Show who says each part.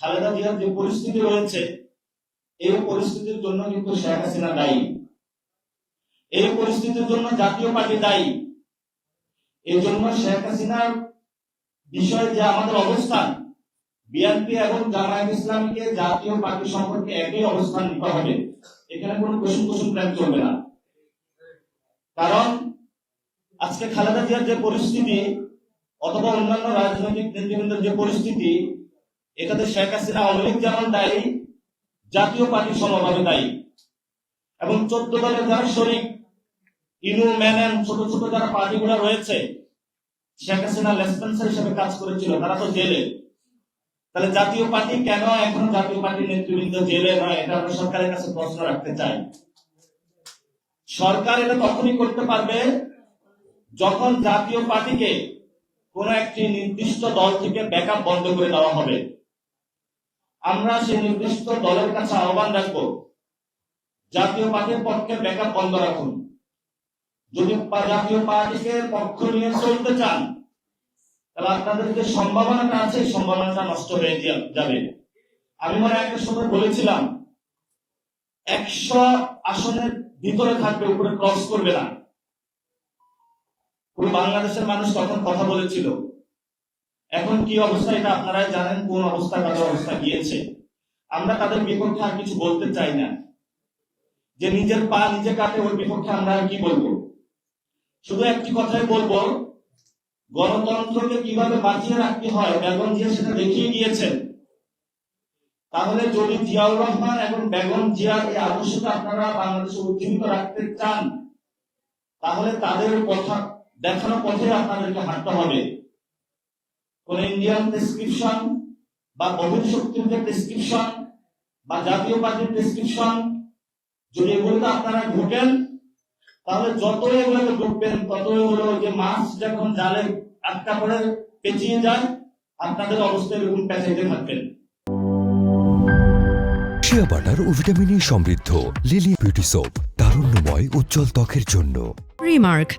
Speaker 1: খালেদা জিয়ার যে পরিস্থিতি রয়েছে, এই পরিস্থিতির জন্য কিন্তু শেখ হাসিনা দায়ী। এই পরিস্থিতির জন্য জাতীয় পার্টি দায়ী। এই জন্য শেখ হাসিনার বিষয়ে যে আমাদের অবস্থান বিএনপি এবং জামায়াত ইসলামীকে জাতীয় পার্টি সম্পর্কে একই অবস্থান নিতে হবে। এখানে কোনো কুসুম কুসুম প্ল্যান চলবে না। কারণ আজকে খালেদা জিয়ার যে পরিস্থিতি অথবা অন্যান্য রাজনৈতিক নেতৃবৃন্দের যে পরিস্থিতি এটাতে শেখ হাসিনা আওয়ামী যেমন দায়ী, জাতীয় পার্টি সমভাবে দায়ী। এবং চোদ্দ দলের যারা শরিক, ইনু ম্যানেন ছোট ছোট যারা পার্টিগুলো রয়েছে, শেখ হাসিনা লেসপেন্সার হিসেবে কাজ করেছিল, তারা তো জেলে। তাহলে জাতীয় পার্টি কেন এখন জাতীয় পার্টির নেতৃবৃন্দ জেলে নয়? এটা আমরা সরকারের কাছে প্রশ্ন রাখতে চাই। সরকার এটা তখনই করতে পারবে যখন জাতীয় পার্টিকে কোন একটি নির্দিষ্ট দল থেকে ব্যাকআপ বন্ধ করে দেওয়া হবে। আমরা সেই নির্দিষ্ট দলের কাছে আহ্বান রাখব, জাতীয় পার্টির পক্ষে ব্যাকআপ বন্ধ রাখুন। যদি জাতীয় পার্টিকে পক্ষ নিয়ে চলতে চান, তাহলে আপনাদের যে সম্ভাবনাটা আছে সম্ভাবনাটা নষ্ট হয়ে যাবে। আমি মনে একটা সময় বলেছিলাম, একশো আসনের ভিতরে থাকবে, উপরে ক্রস করবে না। পুরো বাংলাদেশের মানুষ তখন কথা বলেছিল। এখন কি অবস্থা এটা আপনারাই জানেন, কোন অবস্থা তাদের অবস্থা গিয়েছে। আমরা তাদের বিপক্ষে আর কিছু বলতে চাই না। যে নিজের পা নিজে কাটে, ওর বিপক্ষে আমরা আর কি বলব? শুধু একটি কথাই বলব, গণতন্ত্রকে কীভাবে বাঁচিয়ে রাখতে হয়, বেগম জিয়া সেটা দেখিয়ে গিয়েছেন তাহলে যদি জিয়াউর রহমান এবং বেগম জিয়ার এই আদর্শটা আপনারা বাংলাদেশে উজ্জীবিত রাখতে চান, তাহলে তাদের কথা দেখানো পথে আপনাদেরকে হাঁটতে হবে। কোন ইন্ডিয়ান প্রেসক্রিপশন বা শক্তির যে প্রেসক্রিপশন বা জাতীয় পার্টির প্রেসক্রিপশন যদি এগুলোতে আপনারা ঢোকেন তাহলে যতই এগুলোকে ঢুকবেন ততই এগুলো যে মাছ যখন জালে আটকা পড়ে পেঁচিয়ে যায় আপনাদের অবস্থা এরকম পেঁচাইতে থাকবেন
Speaker 2: শিয়া বাটার ও ভিটামিন সমৃদ্ধ লিলি বিউটি সোপ তারুণ্যময় উজ্জ্বল ত্বকের জন্য।
Speaker 3: Remark,